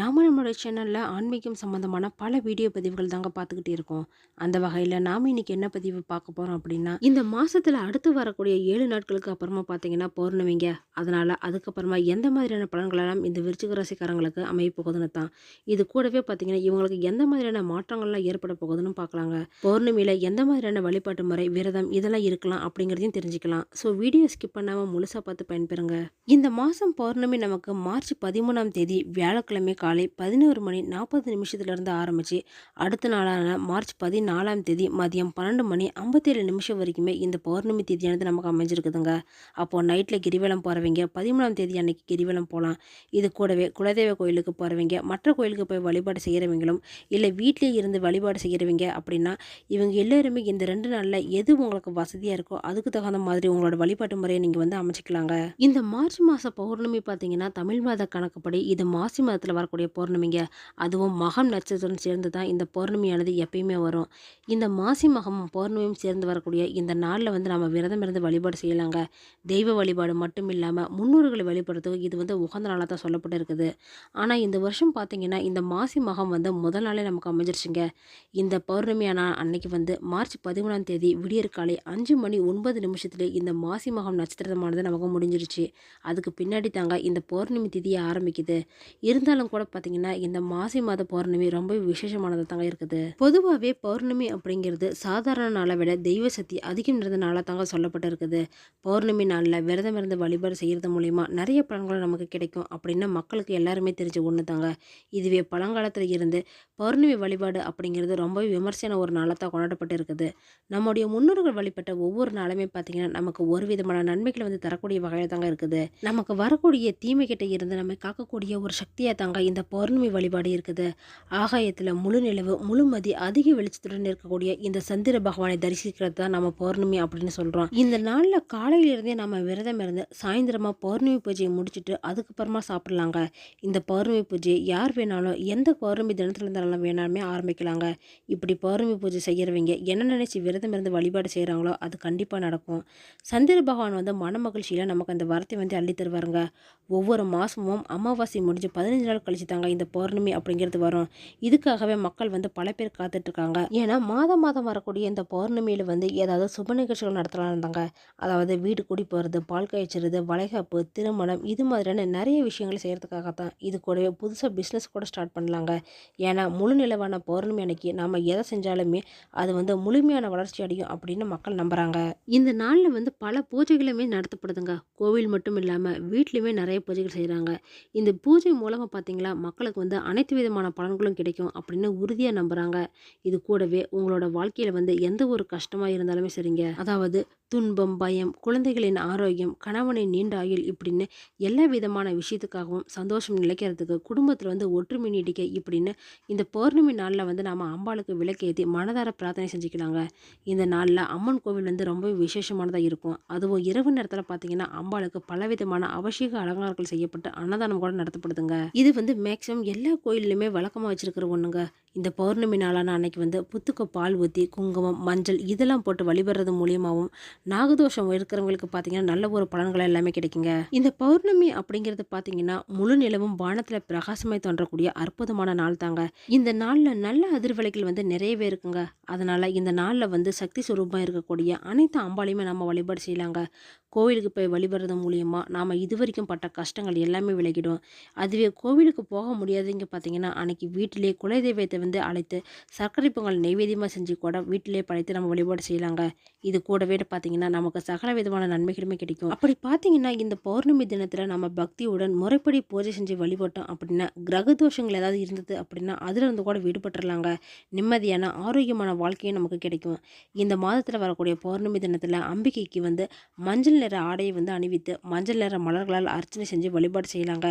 நாம் நம்மளுடைய சேனலில் ஆன்மீகம் சம்மந்தமான பல வீடியோ பதிவுகள் தாங்க பார்த்துக்கிட்டே இருக்கோம். அந்த வகையில் நாம் இன்னைக்கு என்ன பதிவு பார்க்க போகிறோம் அப்படின்னா இந்த மாதத்தில் அடுத்து வரக்கூடிய ஏழு நாட்களுக்கு அப்புறமா பார்த்தீங்கன்னா பௌர்ணமிங்க. அதனால் அதுக்கப்புறமா எந்த மாதிரியான பலன்களெல்லாம் இந்த விருச்சிக ராசிக்காரங்களுக்கு அமைய போகுதுன்னு தான். இது கூடவே பார்த்தீங்கன்னா இவங்களுக்கு எந்த மாதிரியான மாற்றங்கள்லாம் ஏற்பட போகுதுன்னு பார்க்கலாங்க. பௌர்ணமியில் எந்த மாதிரியான வழிபாட்டு முறை விரதம் இதெல்லாம் இருக்கலாம் அப்படிங்கிறதையும் தெரிஞ்சுக்கலாம். ஸோ வீடியோ ஸ்கிப் பண்ணாமல் முழுசாக பார்த்து பயன்பெறுங்க. இந்த மாதம் பௌர்ணமி நமக்கு மார்ச் பதிமூணாம் தேதி வியாழக்கிழமை காலை பதினோரு மணி நாற்பது நிமிஷத்துலேருந்து ஆரம்பித்து அடுத்த நாளான மார்ச் பதினாலாம் தேதி மதியம் பன்னெண்டு மணி ஐம்பத்தேழு நிமிஷம் வரைக்குமே இந்த பௌர்ணமி தேதியானது நமக்கு அமைஞ்சிருக்குதுங்க. அப்போது நைட்டில் கிரிவலம் போகிறவங்க பதிமூணாம் தேதி அன்னைக்கு கிரிவலம் போகலாம் இது கூடவே குலதெய்வ கோயிலுக்கு போகிறவங்க மற்ற கோயிலுக்கு போய் வழிபாடு செய்கிறவங்களும் இல்லை வீட்டிலே இருந்து வழிபாடு செய்கிறவங்க அப்படின்னா இவங்க எல்லோருமே இந்த ரெண்டு நாளில் எது உங்களுக்கு வசதியாக இருக்கோ அதுக்கு தகுந்த மாதிரி உங்களோட வழிபாட்டு முறையை நீங்கள் வந்து அமைச்சிக்கலாங்க. இந்த மார்ச் மாத பௌர்ணமி பார்த்தீங்கன்னா தமிழ் மாத கணக்குப்படி இது மாசி மாதத்தில் வரக்கூடிய பௌர்ணமிங்க. அதுவும் மகம் நட்சத்திரம் சேர்ந்து தான் இந்த பௌர்ணமியானது எப்பயுமே வரும். இந்த மாசி மகமும் பௌர்ணமியும் சேர்ந்து வரக்கூடிய இந்த நாளில் வந்து நம்ம விரதம் இருந்து வழிபாடு செய்யலாங்க. தெய்வ வழிபாடு மட்டும் இல்லாமல் முன்னோர்களை வழிபடுறதுக்கு இது வந்து உகந்த நாளாக தான் சொல்லப்பட்டு இருக்குது. ஆனால் இந்த வருஷம் பார்த்தீங்கன்னா இந்த மாசி மகம் வந்து முதல் நாளே நமக்கு அமைஞ்சிருச்சுங்க. இந்த பௌர்ணமியான அன்னைக்கு வந்து மார்ச் பதிமூணாம் தேதி விடியற் காலை அஞ்சு மணி ஒன்பது நிமிஷத்துல இந்த மாசி மகம் நட்சத்திரமானது நமக்கு முடிஞ்சிருச்சு. அதுக்கு பின்னாடி தாங்க இந்த பௌர்ணமி திதியை ஆரம்பிக்குது. இருந்தாலும் கூட பார்த்தீங்கன்னா இந்த மாசி மாத பௌர்ணமி ரொம்ப விசேஷமானது தாங்க இருக்குது. பொதுவாகவே பௌர்ணமி அப்படிங்கிறது சாதாரண நாளை விட தெய்வ சக்தி அதிகம் இருந்த நாளாக தாங்க சொல்லப்பட்டு இருக்குது பௌர்ணமி நாளில் விரதம் இருந்து வழிபாடு செய்கிறது மூலிமா நிறைய பலன்கள் நமக்கு கிடைக்கும் அப்படின்னு மக்களுக்கு எல்லாருமே தெரிஞ்ச ஒன்று தாங்க இதுவே பழங்காலத்தில் இருந்து பௌர்ணமி வழிபாடு அப்படிங்கிறது ரொம்ப விமர்சன ஒரு நாளாக தான் கொண்டாடப்பட்டு இருக்குது நம்முடைய முன்னோர்கள் வழிபட்ட ஒவ்வொரு நாளுமே பார்த்தீங்கன்னா நமக்கு ஒரு விதமான நன்மைகளை வந்து தரக்கூடிய வகையில் தாங்க இருக்குது. நமக்கு வரக்கூடிய தீமை கிட்ட இருந்து நம்ம காக்கக்கூடிய ஒரு சக்தியாக தாங்க இந்த பௌர்ணமி வழிபாடு இருக்குது. ஆகாயத்தில் முழு நிலவு முழுமதி அதிக வெளிச்சத்துடன் இருக்கக்கூடிய இந்த சந்திர பகவானை தரிசிக்கிறது தான் நம்ம பௌர்ணமி அப்படின்னு சொல்கிறோம் இந்த நாளில் காலையிலிருந்தே நம்ம விரதம் இருந்து சாயந்தரமாக பௌர்ணமி பூஜையை முடிச்சுட்டு அதுக்கப்புறமா சாப்பிடலாங்க. இந்த பௌர்ணமி பூஜையை யார் வேணாலும் எந்த பௌர்ணமி தினத்தில் இருந்தாலும் வேணாலுமே ஆரம்பிக்கலாங்க. இப்படி பௌர்ணமி பூஜை செய்கிறவங்க என்ன நினச்சி விரதம் இருந்து வழிபாடு செய்கிறாங்களோ அது கண்டிப்பாக நடக்கும். சந்திர பகவான் வந்து மன மகிழ்ச்சியில் நமக்கு அந்த வரத்தை வந்து அள்ளி தருவாருங்க ஒவ்வொரு மாதமும் அமாவாசை முடிஞ்சு பதினஞ்சு நாள் கழிச்சு தாங்க இந்த பௌர்ணமி அப்படிங்கிறது வரும். இதுக்காகவே மக்கள் வந்து பல பேர் காத்துட்ருக்காங்க. ஏன்னா மாதம் மாதம் வரக்கூடிய இந்த பௌர்ணமியில் வந்து ஏதாவது சுப நிகழ்ச்சிகள் நடத்தலாம் இருந்தாங்க. அதாவது வீடு கூடி போகிறது பால் காய்ச்சிறது வளைகாப்பு திருமணம் இது மாதிரியான நிறைய விஷயங்களை செய்கிறதுக்காக தான் இது கூடவே புதுசாக பிஸ்னஸ் கூட ஸ்டார்ட் பண்ணலாங்க. ஏன்னா முழு நிலவான பௌர்ணமி அன்னைக்கு நாம் எதை செஞ்சாலுமே அது வந்து முழுமையான வளர்ச்சி அடையும் அப்படின்னு மக்கள் நம்புகிறாங்க இந்த நாளில் வந்து பல பூஜைகளுமே நடத்தப்படுதுங்க. கோவில் மட்டும் இல்லாமல் வீட்லேயுமே நிறைய பூஜைகள் செய்கிறாங்க இந்த பூஜை மூலமாக பார்த்தீங்களா மக்களுக்கு வந்து அனைத்து விதமான பலன்களும் கிடைக்கும் அப்படின்னு உறுதியாக நம்புகிறாங்க இது கூடவே உங்களோட வாழ்க்கையில் வந்து எந்த ஒரு கஷ்டமாக இருந்தாலுமே சரிங்க. அதாவது துன்பம் பயம் குழந்தைகளின் ஆரோக்கியம் கணவனின் நீண்ட ஆயுள் இப்படின்னு எல்லா விதமான விஷயத்துக்காகவும் சந்தோஷம் நிலைக்கிறதுக்கு குடும்பத்தில் வந்து ஒற்றுமை நீடிக்க இப்படின்னு இந்த பௌர்ணமி நாளில் வந்து நாம் அம்பாளுக்கு விளக்கேற்றி மனதார பிரார்த்தனை செஞ்சுக்கலாங்க. இந்த நாளில் அம்மன் கோவில் வந்து ரொம்ப விசேஷமானதாக இருக்கும். அதுவும் இரவு நேரத்தில் பார்த்தீங்கன்னா அம்பாளுக்கு பலவிதமான அவசியக அலங்காரங்கள் செய்யப்பட்டு அன்னதானம் கூட நடத்தப்படுதுங்க. இது வந்து மேக்ஸிமம் எல்லா கோயில்லையுமே வழக்கமாக வச்சுருக்கிற ஒன்றுங்க இந்த பௌர்ணமி நாளான அன்னைக்கு வந்து புத்துக்கு பால் ஊற்றி குங்குமம் மஞ்சள் இதெல்லாம் போட்டு வழிபடுறது மூலியமாகவும் நாகதோஷம் இருக்கிறவங்களுக்கு பார்த்தீங்கன்னா நல்ல ஒரு பலன்கள் எல்லாமே கிடைக்குங்க. இந்த பௌர்ணமி அப்படிங்கிறது பார்த்தீங்கன்னா முழு நிலவும் வானத்தில் பிரகாசமாய் தோன்றக்கூடிய அற்புதமான நாள் தாங்க. இந்த நாளில் நல்ல அதிர்வலைகள் வந்து நிறையவே இருக்குங்க. அதனால் இந்த நாளில் வந்து சக்தி சுரூபமாக இருக்கக்கூடிய அனைத்து அம்பாலையுமே நம்ம வழிபாடு செய்யலாங்க. கோவிலுக்கு போய் வழிபடுறது மூலியமாக நாம் இது வரைக்கும் பட்ட கஷ்டங்கள் எல்லாமே விலகிடும். அதுவே கோவிலுக்கு போக முடியாதுங்க பார்த்தீங்கன்னா அன்றைக்கி வீட்டிலே குலதெய்வத்தை வந்து அழைத்து சர்க்கரை பொங்கல் நைவேத்தியமாக செஞ்சு கூட வீட்டிலே படைத்து நம்ம வழிபாடு செய்யலாங்க. இது கூடவே பார்த்தீங்கன்னா நமக்கு சகல விதமான நன்மைகளுமே கிடைக்கும். அப்படி பார்த்தீங்கன்னா இந்த பௌர்ணமி தினத்தில் நம்ம பக்தியுடன் முறைப்படி பூஜை செஞ்சு வழிபட்டோம் அப்படின்னா கிரக தோஷங்கள் ஏதாவது இருந்தது அப்படின்னா அதிலிருந்து கூட விடுபட்டுறலாங்க. நிம்மதியான ஆரோக்கியமான வாழ்க்கையும் நமக்கு கிடைக்கும். இந்த மாதத்தில் வரக்கூடிய பௌர்ணமி தினத்தில் அம்பிகைக்கு வந்து மஞ்சள் நிற ஆடையை வந்து அணிவித்து மஞ்சள் நிற மலர்களால் அர்ச்சனை செஞ்சு வழிபாடு செய்யலாங்க.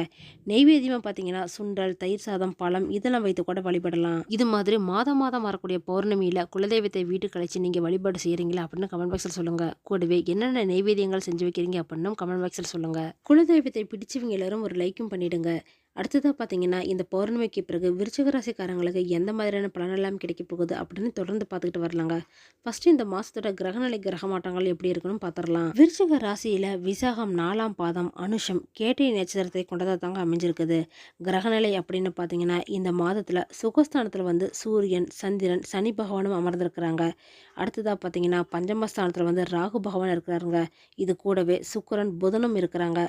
நெய்வேத்தியமாக பார்த்தீங்கன்னா சுண்டல் தயிர் சாதம் பழம் இதெல்லாம் வைத்து கூட வழிபடலாம். இது மாதிரி மாதம் மாதம் வரக்கூடிய பௌர்ணமியில் குலதெய்வத்தை வீட்டுக்கு அழைச்சி நீங்கள் வழிபாடு செய்கிறீங்களா அப்படின்னு கமெண்ட் பாக்ஸில் சொல்லுங்கள் கூடவே என்னென்ன நெய்வேத்தியங்கள் செஞ்சு வைக்கிறீங்க அப்படின்னும் கமெண்ட் பாக்ஸில் சொல்லுங்கள் குலதெய்வத்தை பிடிச்சவங்க எல்லாரும் ஒரு லைக்கும் பண்ணிடுங்க. அடுத்ததாக பார்த்தீங்கன்னா இந்த பௌர்ணமிக்கு பிறகு விருச்சக ராசிக்காரங்களுக்கு எந்த மாதிரியான பலனெல்லாம் கிடைக்க போகுது அப்படின்னு தொடர்ந்து பார்த்துக்கிட்டு வரலாங்க. ஃபஸ்ட்டு இந்த மாதத்தோட கிரகநிலை கிரக மாற்றங்கள் எப்படி இருக்குன்னு பார்த்துடலாம் விருச்சக ராசியில் விசாகம் நாலாம் பாதம் அனுஷம் கேட்டை நட்சத்திரத்தை கொண்டதாக தாங்க அமைஞ்சிருக்குது. கிரகநிலை அப்படின்னு பார்த்தீங்கன்னா இந்த மாதத்தில் சுகஸ்தானத்தில் வந்து சூரியன் சந்திரன் சனி பகவானும் அமர்ந்திருக்கிறாங்க. அடுத்ததாக பார்த்தீங்கன்னா பஞ்சமஸ்தானத்தில் வந்து ராகு பகவான் இருக்கிறாருங்க. இது கூடவே சுக்கரன் புதனும் இருக்கிறாங்க.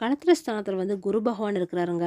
களத்திர ஸ்தானத்தில் வந்து குரு பகவான் இருக்கிறாருங்க.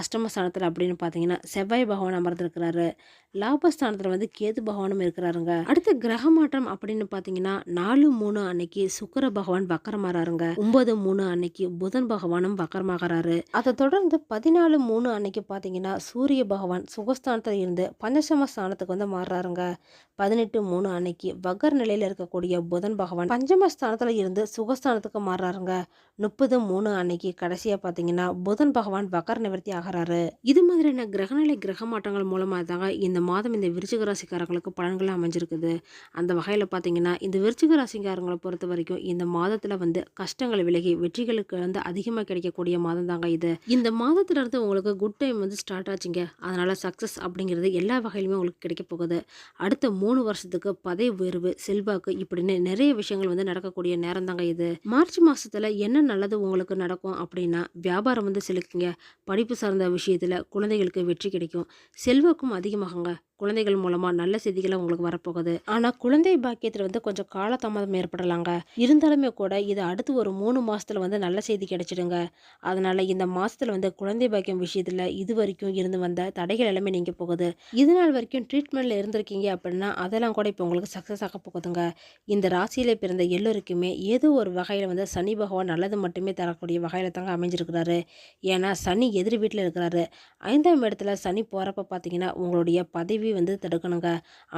அஷ்டமஸ்தானத்தில் அப்படின்னு பார்த்தீங்கன்னா செவ்வாய் பகவான் அமர்ந்திருக்கிறாரு. லாபஸ்தானத்தில் வந்து கேது பகவானும் இருக்கிறாருங்க. அடுத்து கிரக மாற்றம் அப்படின்னு பார்த்தீங்கன்னா நாலு மூணு அன்னைக்கு சுக்கர பகவான் வக்கரமாறாருங்க. ஒன்பது மூணு அன்னைக்கு புதன் பகவானும் வக்கரமாகறாரு. அதை தொடர்ந்து பதினாலு மூணு அன்னைக்கு பார்த்தீங்கன்னா சூரிய பகவான் சுகஸ்தானத்தில் இருந்து பஞ்சசம ஸ்தானத்துக்கு வந்து மாறுறாருங்க. பதினெட்டு மூணு அன்னைக்கு வக்கர் நிலையில் இருக்கக்கூடிய புதன் பகவான் பஞ்சம ஸ்தானத்தில் இருந்து சுகஸ்தானத்துக்கு மாறுறாருங்க. முப்பது மூணு அன்னைக்கு கடைசியாக பார்த்தீங்கன்னா புதன் பகவான் வக்கர் நிவர்த்தி ஆகிறாரு இது மாதிரியான கிரகநிலை கிரக மாற்றங்கள் மூலமாக தாங்க இந்த மாதம் இந்த விருச்சிக ராசிக்காரங்களுக்கு பலன்கள் அமைஞ்சிருக்குது. அந்த வகையில் பார்த்தீங்கன்னா இந்த விருச்சிக ராசிக்காரங்களை பொறுத்த வரைக்கும் இந்த மாதத்தில் வந்து கஷ்டங்கள் விலகி வெற்றிகளுக்கு வந்து அதிகமாக கிடைக்கக்கூடிய மாதம் தாங்க இது. இந்த மாதத்துல இருந்து உங்களுக்கு குட் டைம் வந்து ஸ்டார்ட் ஆச்சுங்க. அதனால் சக்ஸஸ் அப்படிங்கிறது எல்லா வகையிலுமே உங்களுக்கு கிடைக்க போகுது. அடுத்த மூணு வருஷத்துக்கு பதவி உயர்வு செல்வாக்கு இப்படின்னு நிறைய விஷயங்கள் வந்து நடக்கக்கூடிய நேரம் தாங்க இது. மார்ச் மாதத்தில் என்ன நல்லது உங்களுக்கு நடக்கும் அப்படின்னா வியாபாரம் வந்து செலுக்குங்க படிப்பு சார்ந்த விஷயத்துல குழந்தைகளுக்கு வெற்றி கிடைக்கும். செல்வாக்கும் அதிகமாகுங்க. குழந்தைகள் மூலமா நல்ல செய்திகளை உங்களுக்கு வரப்போகுது. ஆனா குழந்தை பாக்கியத்துல வந்து கொஞ்சம் காலதாமதம் ஏற்படலாங்க. இருந்தாலுமே கூட இது அடுத்து ஒரு மூணு மாசத்துல வந்து நல்ல செய்தி கிடைச்சிடுங்க. அதனால இந்த மாசத்துல வந்து குழந்தை பாக்கியம் விஷயத்துல இது வரைக்கும் இருந்து வந்த தடைகள் எல்லாமே நீங்க போகுது. இது நாள் வரைக்கும் ட்ரீட்மெண்ட்ல இருந்திருக்கீங்க அப்படின்னா அதெல்லாம் கூட இப்போ உங்களுக்கு சக்சஸ் ஆக போகுதுங்க. இந்த ராசியில பிறந்த எல்லோருக்குமே ஏதோ ஒரு வகையில வந்து சனி பகவான் நல்லது மட்டுமே தரக்கூடிய வகையில தாங்க அமைஞ்சிருக்கிறாரு. ஏன்னா சனி எதிர் வீட்டில் இருக்கிறாரு. ஐந்தாம் இடத்துல சனி போறப்ப பார்த்தீங்கன்னா உங்களுடைய பதவி வந்து தடுக்கணுங்க.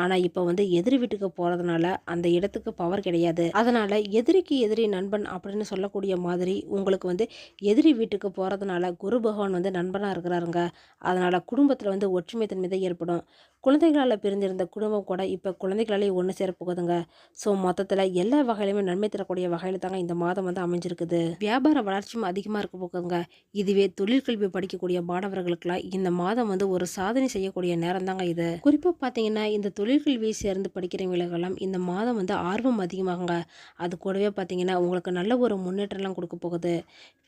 ஆனால் இப்போ வந்து எதிரி வீட்டுக்கு போகிறதுனால அந்த இடத்துக்கு பவர் கிடையாது. அதனால் எதிரிக்கு எதிரி நண்பன் அப்படின்னு சொல்லக்கூடிய மாதிரி உங்களுக்கு வந்து எதிரி வீட்டுக்கு போகிறதுனால குரு பகவான் வந்து நண்பனாக இருக்கிறாருங்க. அதனால் குடும்பத்தில் வந்து ஒற்றுமை தன்மை தான் ஏற்படும். குழந்தைகளால் பிரிந்திருந்த குடும்பம் கூட இப்போ குழந்தைகளாலே ஒன்று சேர போகுதுங்க. ஸோ மொத்தத்தில் எல்லா வகையிலுமே நன்மை தரக்கூடிய வகையில் தாங்க இந்த மாதம் வந்து அமைஞ்சிருக்குது. வியாபார வளர்ச்சியும் அதிகமாக இருக்க போகுதுங்க. இதுவே தொழிற்கல்வி படிக்கக்கூடிய மாணவர்களுக்கெல்லாம் இந்த மாதம் வந்து ஒரு சாதனை செய்யக்கூடிய நேரம் தாங்க இது. குறிப்பாக பார்த்தீங்கன்னா இந்த தொழிற்கல்வியை சேர்ந்து படிக்கிறவங்களுக்கெல்லாம் இந்த மாதம் வந்து ஆர்வம் அதிகமாகுங்க. அது கூடவே பார்த்தீங்கன்னா உங்களுக்கு நல்ல ஒரு முன்னேற்றம்லாம் கொடுக்க போகுது.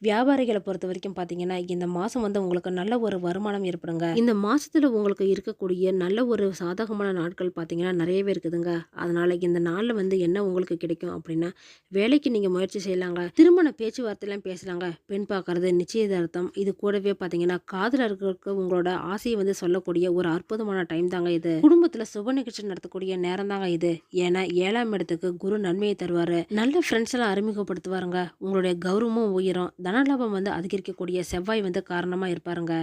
வியாபாரிகளை பொறுத்த வரைக்கும் பார்த்தீங்கன்னா இந்த மாதம் வந்து உங்களுக்கு நல்ல ஒரு வருமானம் ஏற்படுங்க. இந்த மாதத்தில் உங்களுக்கு இருக்கக்கூடிய நல்ல ஒரு சாதகமான நாட்கள் பார்த்தீங்கன்னா நிறையவே இருக்குதுங்க. அதனால இந்த நாளில் வந்து என்ன உங்களுக்கு கிடைக்கும் அப்படின்னா வேலைக்கு நீங்கள் முயற்சி செய்யலாங்க. திருமண பேச்சுவார்த்தைலாம் பேசலாங்க. பெண் பார்க்கறது நிச்சயதார்த்தம் இது கூடவே பார்த்தீங்கன்னா காதலர்களுக்கு உங்களோட ஆசையை வந்து சொல்லக்கூடிய ஒரு அற்புதமான டைம் தான் தாங்க இது. குடும்பத்தில் சுப நிகழ்ச்சி நடத்தக்கூடிய நேரம் தாங்க இது. ஏன்னா ஏழாம் இடத்துக்கு குரு நன்மையை தருவாரு. நல்ல ஃப்ரெண்ட்ஸ் எல்லாம் அறிமுகப்படுத்துவாருங்க. உங்களுடைய கௌரவமும் உயரும். தனலாபம் வந்து அதிகரிக்கக்கூடிய செவ்வாய் வந்து காரணமாக இருப்பாருங்க.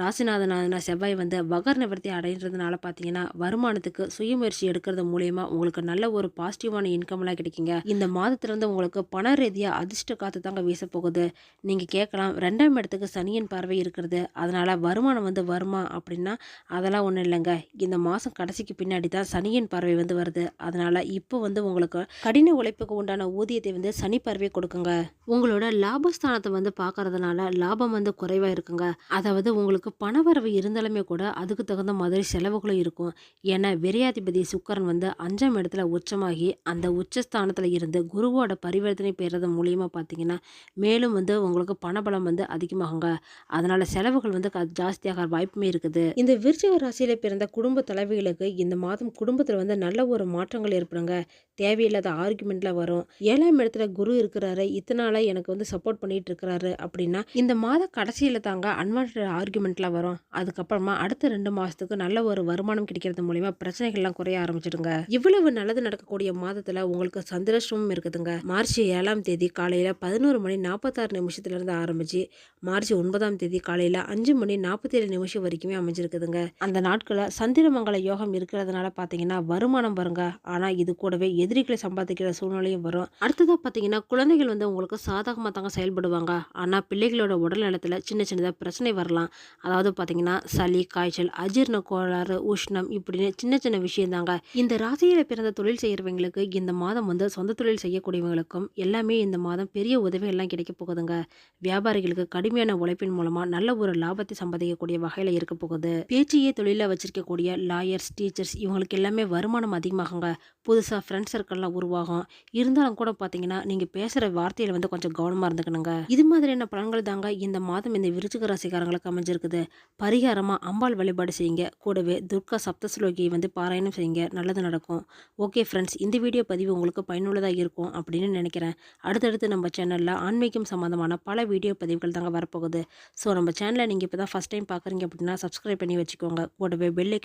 ராசிநாதனான செவ்வாய் வந்து வகர் நிவர்த்தி அடைகிறதுனால பார்த்தீங்கன்னா வருமானத்துக்கு சுயமுயற்சி எடுக்கிறது மூலயமா உங்களுக்கு நல்ல ஒரு பாசிட்டிவான இன்கம்லாம் கிடைக்குங்க. இந்த மாதத்துலேருந்து உங்களுக்கு பண ரீதியாக அதிர்ஷ்ட காத்து தாங்க வீச போகுது நீங்கள் கேட்கலாம் ரெண்டாம் இடத்துக்கு சனியின் பார்வை இருக்கிறது. அதனால் வருமானம் வந்து வருமா அப்படின்னா அதெல்லாம் ஒன்றும் இல்லைங்க. இந்த மாதம் கடைசிக்கு பின்னாடி தான் சனியின் பார்வை வந்து வருது. அதனால் இப்போ வந்து உங்களுக்கு கடின உழைப்புக்கு உண்டான ஊதியத்தை வந்து சனி பார்வை கொடுக்குங்க. உங்களோட லாபஸ்தானத்தை வந்து பார்க்கறதுனால லாபம் வந்து குறைவாக இருக்குங்க. அதாவது உங்களுக்கு பணவரவு இருந்தாலுமே கூட அதுக்கு தகுந்த மாதிரி செலவுகளும் இருக்கும். ஏன்னா விரையாதிபதி சுக்கரன் வந்து அஞ்சாம் இடத்துல உச்சமாகி அந்த உச்சஸ்தானத்தில் இருந்து குருவோட பரிவர்த்தனை பெறுறது மூலியமாக பார்த்தீங்கன்னா மேலும் வந்து உங்களுக்கு பணபலம் வந்து அதிகமாகுங்க. அதனால் செலவுகள் வந்து க- ஜாஸ்தியாக வாய்ப்புமே இருக்குது. இந்த விருச்சிக ராசியில் பிறந்த குடும்ப குடும்ப தலைவிகளுக்கு இந்த மாதம் குடும்பத்தில் வந்து நல்ல ஒரு மாற்றங்கள் ஏற்படுங்க. தேவையில்லாத ஆர்குமெண்ட்ல வரும். ஏழாம் இடத்துல குரு இருக்கிறாரு. இத்தனால எனக்கு வந்து சப்போர்ட் பண்ணிட்டு இருக்கிறாரு அப்படின்னா இந்த மாத கடைசியில தாங்க அன்வான்ட் ஆர்குமெண்ட்லாம் வரும். அதுக்கப்புறமா அடுத்த ரெண்டு மாசத்துக்கு நல்ல ஒரு வருமானம் கிடைக்கிறது மூலியமா பிரச்சனைகள்லாம் குறைய ஆரம்பிச்சிடுங்க. இவ்வளவு நல்லது நடக்கக்கூடிய மாதத்துல உங்களுக்கு சந்திரஷ்டமும் இருக்குதுங்க. மார்ச் ஏழாம் தேதி காலையில பதினோரு மணி நாற்பத்தாறு நிமிஷத்துல இருந்து ஆரம்பிச்சு மார்ச் ஒன்பதாம் தேதி காலையில அஞ்சு மணி நாற்பத்தி ஏழு நிமிஷம் வரைக்குமே அமைஞ்சிருக்குதுங்க. அந்த நாட்கள சந்திரமங்கல யோகம் இருக்கிறதுனால பார்த்தீங்கன்னா வருமானம் வருங்க. ஆனால் இது கூடவே எதிரிகளை சம்பாதிக்கிற சூழ்நிலையும் வரும். அடுத்ததாக பார்த்தீங்கன்னா குழந்தைகள் வந்து உங்களுக்கு சாதகமாக தாங்க செயல்படுவாங்க. ஆனால் பிள்ளைகளோட உடல் நலத்தில் சின்ன சின்னதாக பிரச்சனை வரலாம். அதாவது பார்த்தீங்கன்னா சளி காய்ச்சல் அஜீர்ண கோளாறு உஷ்ணம் இப்படின்னு சின்ன சின்ன விஷயம் தாங்க இந்த ராசியில் பிறந்த தொழில் செய்கிறவங்களுக்கு இந்த மாதம் வந்து சொந்த தொழில் செய்யக்கூடியவங்களுக்கும் எல்லாமே இந்த மாதம் பெரிய உதவிகள்லாம் கிடைக்க போகுதுங்க. வியாபாரிகளுக்கு கடுமையான உழைப்பின் மூலமாக நல்ல ஒரு லாபத்தை சம்பாதிக்கக்கூடிய வகையில் இருக்க போகுது பேச்சையே தொழிலாக வச்சிருக்கக்கூடிய லாயர்ஸ் டீச்சர்ஸ் இவங்களுக்கு எல்லாமே வருமானம் அதிகமாகுங்க. புதுசாக ஃப்ரெண்ட்ஸ் சர்க்கிள்லாம் உருவாகும். இருந்தாலும் கூட பார்த்தீங்கன்னா நீங்கள் பேசுகிற வார்த்தையில் வந்து கொஞ்சம் கவனமாக இருந்துக்கணுங்க. இது மாதிரியான பலன்கள் தாங்க இந்த மாதம் இந்த விருச்சிக ராசிக்காரங்களுக்கு அமைஞ்சிருக்குது. பரிகாரமாக அம்பாள் வழிபாடு செய்யுங்க. கூடவே துர்கா சப்தஸ்லோகியை வந்து பாராயணம் செய்யுங்க. நல்லது நடக்கும். ஓகே ஃப்ரெண்ட்ஸ் இந்த வீடியோ பதிவு உங்களுக்கு பயனுள்ளதாக இருக்கும் அப்படின்னு நினைக்கிறேன். அடுத்தடுத்து நம்ம சேனலில் ஆன்மீகம் சம்மந்தமான பல வீடியோ பதிவுகள் தாங்க வரப்போகுது. ஸோ நம்ம சேனலை நீங்கள் இப்போ தான் ஃபஸ்ட் டைம் பார்க்குறீங்க அப்படின்னா சப்ஸ்கிரைப் பண்ணி வச்சுக்கோங்க. கூடவே பெல்